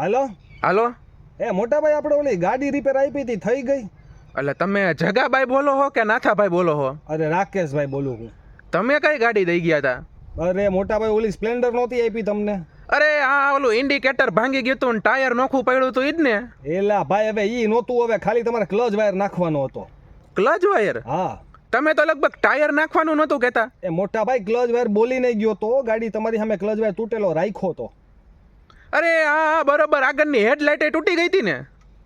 હાલો? હાલો? એ મોટા ભાઈ આપણે ઓલી ગાડી રિપેર આપી હતી થઈ ગઈ. એટલે તમે જગાભાઈ બોલો હો કે નાથાભાઈ બોલો હો? અરે રાકેશભાઈ બોલું હું. તમે કઈ ગાડી દઈ ગયા હતા અરે મોટા ભાઈ ઓલી સ્પ્લેન્ડર નહોતી આપી તમને? અરે આ ઓલું ઇન્ડિકેટર ભાંગી ગયું હતું ને ટાયર નોખું પડ્યું હતું ઈ જ ને એલા ભાઈ હવે ઈ નહોતું હવે ખાલી તમારે ક્લચ વાયર નાખવાનો હતો. ક્લચ વાયર હા. તમે તો લગભગ ટાયર નાખવાનું નહોતું કહેતા. એ મોટા ભાઈ ક્લચ વાયર બોલી નહીં ગયો તો ગાડી તમારી સામે ક્લચ વાયર તૂટેલો રાખ્યો તો. અરે હા બરોબર આગળની હેડલાઇટ તૂટી ગઈ હતી ને.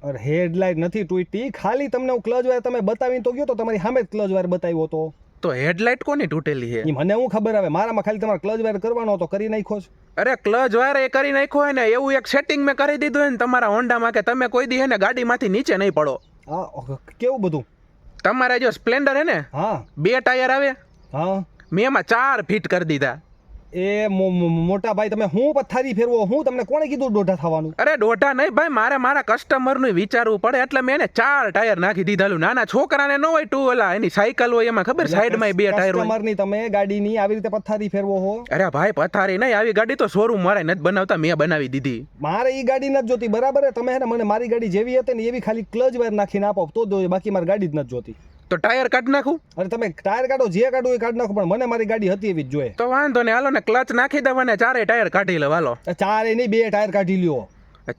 અરે હેડલાઇટ નથી તૂટી. ખાલી તમને હું ક્લચ વાયર તમે બતાવીને તો ગયો તો તમારી સામે જ ક્લચ વાયર બતાવ્યો હતો. તો હેડલાઇટ કોની તૂટેલી છે? મને હું ખબર આવે? મારામાં ખાલી તમારે ક્લચ વાયર કરવાનો હતો કરી નાખ્યો છે. અરે ક્લચ વાયર એ કરી નાખ્યો હોય ને એવું એક સેટિંગ મેં કરી દીધું હોય ને તમારા હોન્ડામાં કે તમે કોઈ દી હે ને ગાડીમાંથી નીચે નહીં પડો. હા કેવું બધું? તમારે જો સ્પ્લેન્ડર હે ને હા. બે ટાયર આવે. હા. મેં એમાં ચાર ફીટ કરી દીધા. એ મોટા ભાઈ તમે હું પથારી ફેરવો? હું તમને કોણે કીધું દોઢા થવાનું? અરે દોઢા નહીં ભાઈ મારે મારા કસ્ટમરનું વિચારવું પડે. એટલે મેં એને ચાર ટાયર નાખી દીધેલું નાના છોકરાને ન હોય ટુ ઓલા એની સાયકલ હોય એમાં ખબર? સાઈડમાં બે ટાયર હોય. કસ્ટમરની તમે ગાડીની આવી રીતે પથારી ફેરવો હો. અરે ભાઈ પથારી નહીં. આવી ગાડી તો શોરૂમ મારે નથી બનાવતા મેં બનાવી દીધી. મારે ઈ ગાડી નથી જોતી. બરાબર? તમે હે ને મને મારી ગાડી જેવી હતી ને એવી ખાલી ક્લચ વાયર નાખીને આપો તો બાકી મારી ગાડી જ નથી જોતી. તો ટાયર કાઢી નાખું? અરે તમે ટાયર કાઢો જે કાઢો એ કાઢી નાખો પણ મને મારી ગાડી હતી એવી જ જોઈએ. તો વાંધો ને હાલો ને ક્લચ નાખી દેવા ને ચારે ટાયર કાઢી લે હાલો. ચારે નહીં બે ટાયર કાઢી લ્યો.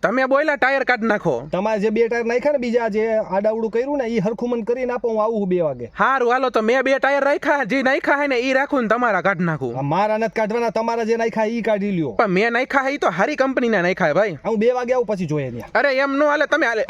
તમે બોલ્યા ટાયર કાઢી નાખો. તમારે જે બે ટાયર નાખ્યા ને બીજા જે આડાવડું કર્યું ને એ હરખું મન કરીને આપો હું આવું બે વાગે. હારું હાલો તો મેં બે ટાયર રાખ્યા જે નાખ્યા હે ને એ રાખું ને તમારા કાઢી નાખું. મારા નથી કાઢવાના તમારા જે નાખ્યા એ કાઢી લ્યો. પણ મેં નાખ્યા એ તો હારી કંપનીના નાખ્યા ભાઈ. હું બે વાગે આવું પછી જોઈએ અરે એમ નો હાલે તમે હાલે